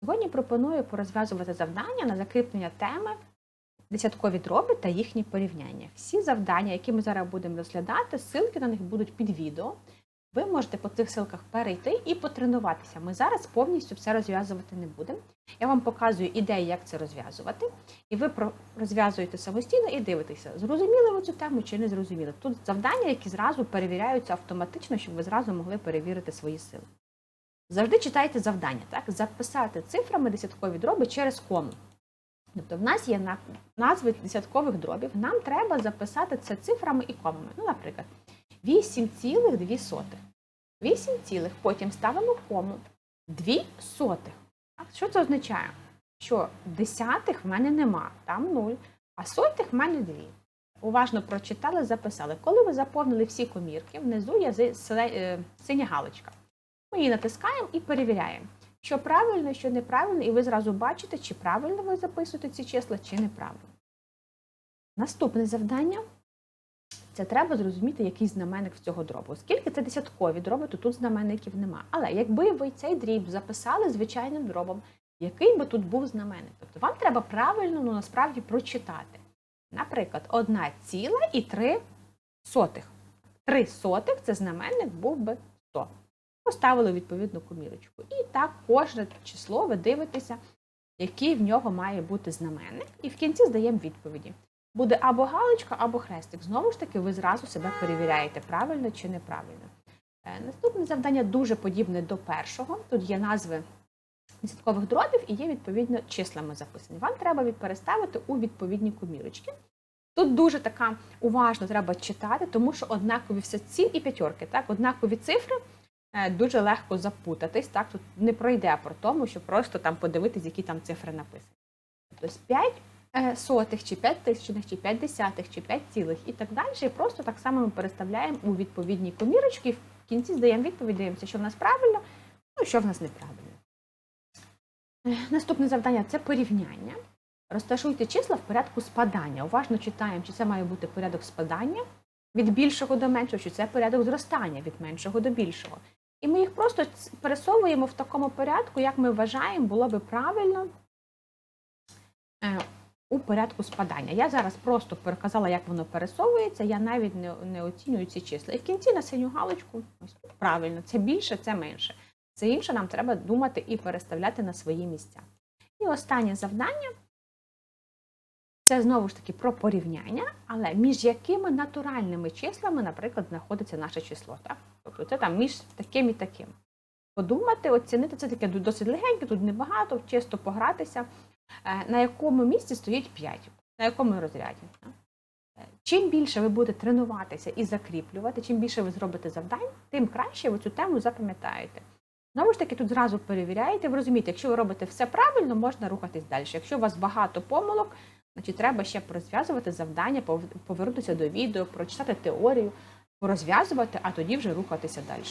Сьогодні пропоную порозв'язувати завдання на закріплення теми десяткові дроби та їхні порівняння. Всі завдання, які ми зараз будемо розглядати, ссылки на них будуть під відео. Ви можете по цих ссылках перейти і потренуватися. Ми зараз повністю все розв'язувати не будемо. Я вам показую ідеї, як це розв'язувати, і ви розв'язуєте самостійно і дивитеся, зрозуміли ви цю тему чи не зрозуміли. Тут завдання, які зразу перевіряються автоматично, щоб ви зразу могли перевірити свої сили. Завжди читайте завдання, так? Записати цифрами десяткові дроби через кому. Тобто в нас є назви десяткових дробів, нам треба записати це цифрами і комами. Ну, наприклад, 8,2. 8 цілих, потім ставимо кому 2 сотих. Що це означає? Що десятих в мене нема, там 0, а сотих в мене 2. Уважно прочитали, записали. Коли ви заповнили всі комірки, внизу є е, синя галочка. Ми її натискаємо і перевіряємо, що правильно, що неправильно, і ви зразу бачите, чи правильно ви записуєте ці числа, чи неправильно. Наступне завдання це треба зрозуміти, який знаменник в цього дробу. Оскільки це десяткові дроби, то тут знаменників нема. Але якби ви цей дріб записали звичайним дробом, який би тут був знаменник? Тобто вам треба правильно ну, насправді прочитати. Наприклад, 1 ціла і 3 сотих. 3 сотих це знаменник був би 100. Поставили відповідну комірочку. І так кожне число ви дивитеся, який в нього має бути знаменник, і в кінці здаємо відповіді. Буде або галочка, або хрестик. Знову ж таки, ви зразу себе перевіряєте, правильно чи неправильно. Е, Наступне завдання дуже подібне до першого. Тут є назви десяткових дробів і є відповідно числами записані. Вам треба переставити у відповідні комірочки. Тут дуже така уважно треба читати, тому що однакові все ці і п'ятерки, так, однакові цифри. Е, Дуже легко запутатись, так тут не пройде про тому, що просто там подивитись, які там цифри написані. Тобто 5 е, сотих, чи 5 тисячних, чи 5 десятих, чи 5 цілих і так далі. І просто так само ми переставляємо у відповідні комірочки, і в кінці здаємо відповідь, дивимося, що в нас правильно, ну що в нас неправильно. Е, Наступне завдання це порівняння. Розташуйте числа в порядку спадання. Уважно читаємо, чи це має бути порядок спадання від більшого до меншого, чи це порядок зростання від меншого до більшого. І ми їх просто пересовуємо в такому порядку, як ми вважаємо, було би правильно е, у порядку спадання. Я зараз просто переказала, як воно пересовується, я навіть не, не оцінюю ці числа. І в кінці на синю галочку ось правильно, це більше, це менше. Це інше нам треба думати і переставляти на свої місця. І останнє завдання це знову ж таки про порівняння, але між якими натуральними числами, наприклад, знаходиться наше число. Так? Тобто це там між таким і таким. Подумати, оцінити це таке досить легеньке, тут небагато, чисто погратися, Е, на якому місці стоїть 5, на якому розряді. Е, Чим більше ви будете тренуватися і закріплювати, чим більше ви зробите завдань, тим краще ви цю тему запам'ятаєте. Знову ж таки, тут зразу перевіряєте, ви розумієте, якщо ви робите все правильно, можна рухатись далі. Якщо у вас багато помилок, значить треба ще порозв'язувати завдання, повернутися до відео, прочитати теорію, порозв'язувати, а тоді вже рухатися далі.